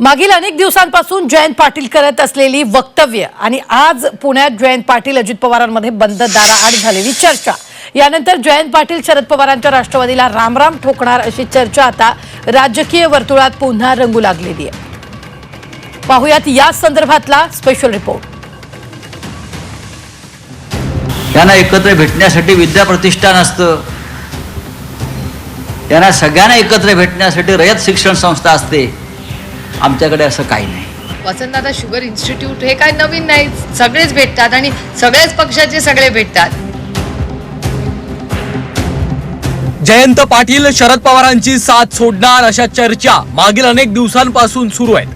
मागील अनेक दिवसांपासून जयंत पाटील करत असलेली वक्तव्य आणि आज पुण्यात जयंत पाटील अजित पवारांमध्ये बंद दाराआड झालेली चर्चा. यानंतर जयंत पाटील शरद पवारांच्या राष्ट्रवादीला रामराम ठोकणार अशी चर्चा आता राजकीय वर्तुळात पुन्हा रंगू लागलेली आहे. पाहुयात या संदर्भातला स्पेशल रिपोर्ट त्यांना एकत्र भेटण्यासाठी विद्या प्रतिष्ठान असतं. त्यांना सगळ्यांना एकत्र भेटण्यासाठी रयत शिक्षण संस्था असते. आमच्याकडे असं काही नाही. वसंतदादा शुगर इन्स्टिट्यूट हे काय नवीन नाही. सगळेच भेटतात आणि सगळ्याच पक्षाचे सगळे भेटतात. जयंत पाटील शरद पवारांची साथ सोडणार अशा चर्चा मागील अनेक दिवसांपासून सुरू आहेत.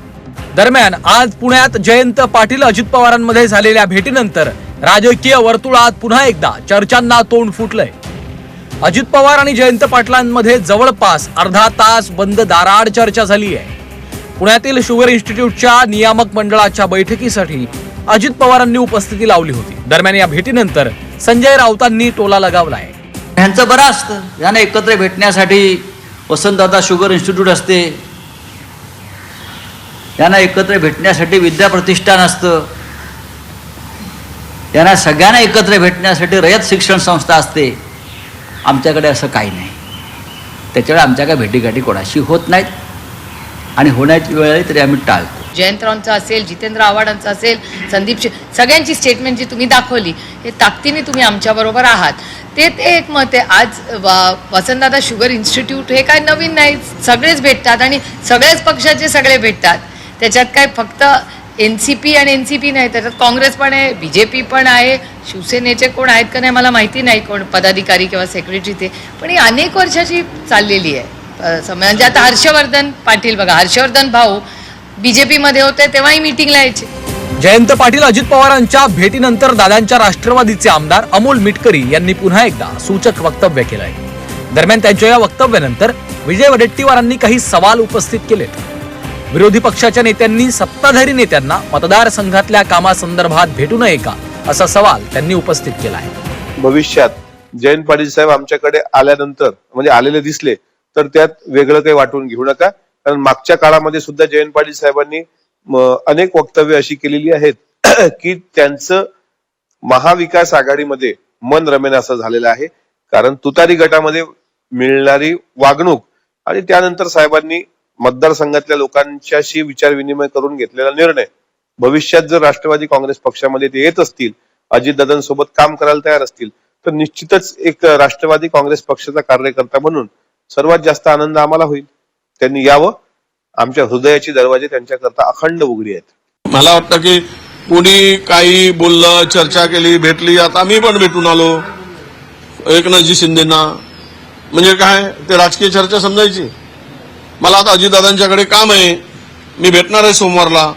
दरम्यान आज पुण्यात जयंत पाटील अजित पवारांमध्ये झालेल्या भेटीनंतर राजकीय वर्तुळात पुन्हा एकदा चर्चांना तोंड फुटलंय. अजित पवार आणि जयंत पाटलांमध्ये जवळपास अर्धा तास बंद दाराआड चर्चा झाली आहे पुण्यातील शुगर इन्स्टिट्यूटच्या नियामक मंडळाच्या बैठकीसाठी अजित पवारांनी उपस्थिती लावली होती. दरम्यान या भेटीनंतर संजय राऊतांनी टोला लगावलाय. ह्यांचं बरं असतं. यांना एकत्र भेटण्यासाठी वसंतदादा शुगर इन्स्टिट्यूट असते. यांना एकत्र भेटण्यासाठी विद्या प्रतिष्ठान असतं. यांना सगळ्यांना एकत्र भेटण्यासाठी रयत शिक्षण संस्था असते. आमच्याकडे असं काही नाही. त्याच्यामुळे आमच्या भेटीगाठी कोणाशी होत नाहीत. आणि होण्याची वेळ आली तरी आम्ही टाळतो. जयंतरावांचं असेल जितेंद्र आव्हाडांचं असेल संदीप शे सगळ्यांची स्टेटमेंट जी तुम्ही दाखवली हे ताकदीने तुम्ही आमच्याबरोबर आहात. ते ते एक मत आहे. आज वसंतदादा शुगर इन्स्टिट्यूट हे काय नवीन नाही. सगळेच भेटतात आणि सगळ्याच पक्षाचे सगळे भेटतात त्याच्यात काय फक्त एन सी पी आणि एन सी पी नाही त्याच्यात काँग्रेस पण आहे बी जे पी पण आहे शिवसेनेचे कोण आहेत का नाही मला माहिती नाही कोण पदाधिकारी किंवा सेक्रेटरी ते. पण ही अनेक वर्षाची चाललेली आहे. म्हणजे आता हर्षवर्धन पाटील बघा हर्षवर्धन भाऊ बीजेपीमध्ये होते तेव्हाही मिटिंगला यायचे. जयंत पाटील अजित पवारांच्या भेटीनंतर दादांच्या राष्ट्रवादीचे आमदार अमोल मिटकरी यांनी पुन्हा एकदा सूचक वक्तव्य केलंय. दरम्यान त्यांच्या या वक्तव्यानंतर विजय वडेट्टीवारांनी काही सवाल उपस्थित केलेत. विरोधी पक्षाच्या नेत्यांनी सत्ताधारी नेत्यांना मतदारसंघातल्या कामासंदर्भात भेटू नये का असा सवाल त्यांनी उपस्थित केला आहे भविष्यात जयंत पाटील साहेब आमच्याकडे आल्यानंतर म्हणजे आलेले दिसले तर त्यात वेगळं काही वाटून घेऊ नका. कारण मागच्या काळामध्ये सुद्धा जयंत पाटील साहेबांनी अनेक वक्तव्य अशी केलेली आहेत की त्यांचं महाविकास आघाडीमध्ये मन रमेन असं झालेलं आहे. कारण तुतारी गटामध्ये मिळणारी वागणूक आणि त्यानंतर साहेबांनी मतदारसंघातल्या लोकांच्याशी विचार विनिमय करून घेतलेला निर्णय. भविष्यात जर राष्ट्रवादी काँग्रेस पक्षामध्ये ते येत असतील अजितदादांसोबत काम करायला तयार असतील तर निश्चितच एक राष्ट्रवादी काँग्रेस पक्षाचा कार्यकर्ता म्हणून सर्वात जास्त आनंद आम्हाला होईल. त्यांनी यावं. आमच्या हृदयाचे दरवाजे त्यांच्याकरता अखंड उघडी आहेत. मला वाटतं की कोणी काही बोललं चर्चा केली भेटली आता आम्ही पण भेटून आलो. एकनाथजी शिंदेना. म्हणजे काय? ते राजकीय चर्चा समजायची. मला आता अजितदादांच्याकडे काम आहे. मी भेटणार आहे सोमवारला.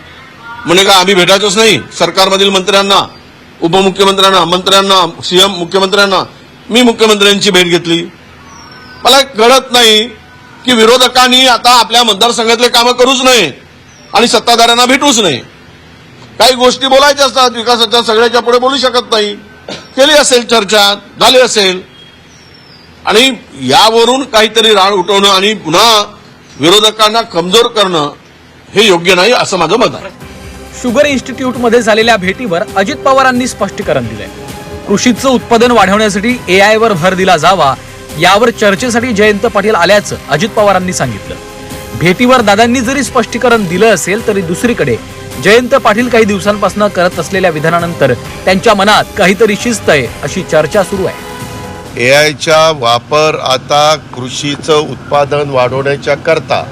म्हणजे का आम्ही भेटायचोच नाही. सरकारमधील मंत्र्यांना उपमुख्यमंत्र्यांना मंत्र्यांना सीएम मुख्यमंत्र्यांना मी मुख्यमंत्र्यांची भेट घेतली. मला कळत नाही की विरोधकांनी आता आपल्या मतदारसंघातले कामं करूच नये आणि सत्ताधाऱ्यांना भेटूच नये. काही गोष्टी बोलायच्या असतात विकासाच्या सगळ्याच्या पुढे बोलू शकत नाही. केली असेल चर्चा झाली असेल. आणि यावरून काहीतरी राळ उठवणं आणि पुन्हा विरोधकांना कमजोर करणं हे योग्य नाही असं माझं मत आहे. शुगर इन्स्टिट्यूटमध्ये झालेल्या भेटीवर अजित पवारांनी स्पष्टीकरण दिलंय. कृषीचं उत्पादन वाढवण्यासाठी एआय वर भर दिला जावा यावर चर्चेसाठी जयंत पाटील आल्याचं अजित पवारांनी सांगितलं. भेटीवर दादांनी जरी स्पष्टीकरण दिलं असेल तरी दुसरीकडे जयंत पाटील काही दिवसांपासून करत असलेल्या विधानानंतर त्यांच्या मनात काहीतरी शिस्त आहे अशी चर्चा सुरू आहे. ए आयचा वापर आता कृषीचं उत्पादन वाढवण्याच्या करता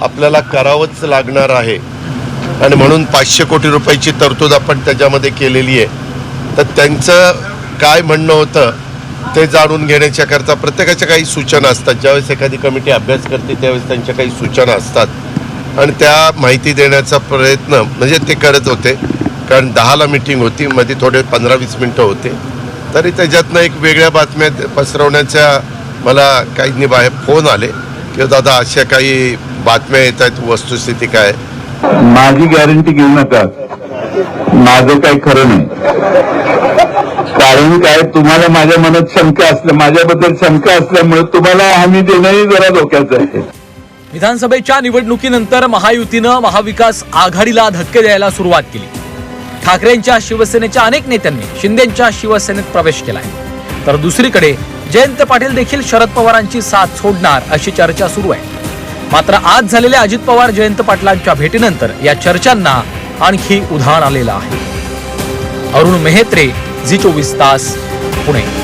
आपल्याला करावंच लागणार आहे. आणि म्हणून पाचशे कोटी रुपयाची तरतूद आपण त्याच्यामध्ये केलेली आहे. तर त्यांचं काय म्हणणं होतं ते जाणून घेण्याच्या करता प्रत्येकाच्या काही सूचना असतात. ज्यावेळेस एखादी कमिटी अभ्यास करते त्यावेळेस त्यांच्या काही सूचना असतात. आणि त्या माहिती देण्याचा प्रयत्न म्हणजे ते करत होते. कारण दहाला मिटिंग होती मध्ये थोडे पंधरा वीस मिनटं होते. तरी त्याच्यातनं एक वेगळ्या बातम्या पसरवण्याच्या मला काही बाहेर फोन आले की दादा अशा काही बातम्या येत आहेत वस्तुस्थिती काय माझी गॅरंटी घेऊ नका. माझं काही खरं नाही. कारण काय तुम्हाला माझ्या मनात शंका असल्या माझ्याबद्दल शंका असल्यामुळे तुम्हाला हमी देणंही जरा धोक्याचं आहे. विधानसभेच्या निवडणुकीनंतर महायुतीनं महाविकास आघाडीला धक्के द्यायला सुरुवात केली. ठाकरेंच्या शिवसेनेच्या अनेक नेत्यांनी शिंदेच्या शिवसेनेत प्रवेश केलाय. तर दुसरीकडे जयंत पाटील देखील शरद पवारांची साथ सोडणार अशी चर्चा सुरू आहे. मात्र आज झालेल्या अजित पवार जयंत पाटलांच्या भेटीनंतर या चर्चांना आणखी उधाण आलेलं आहे. अरुण मेहेत्रे झी चोवीस तास पुणे.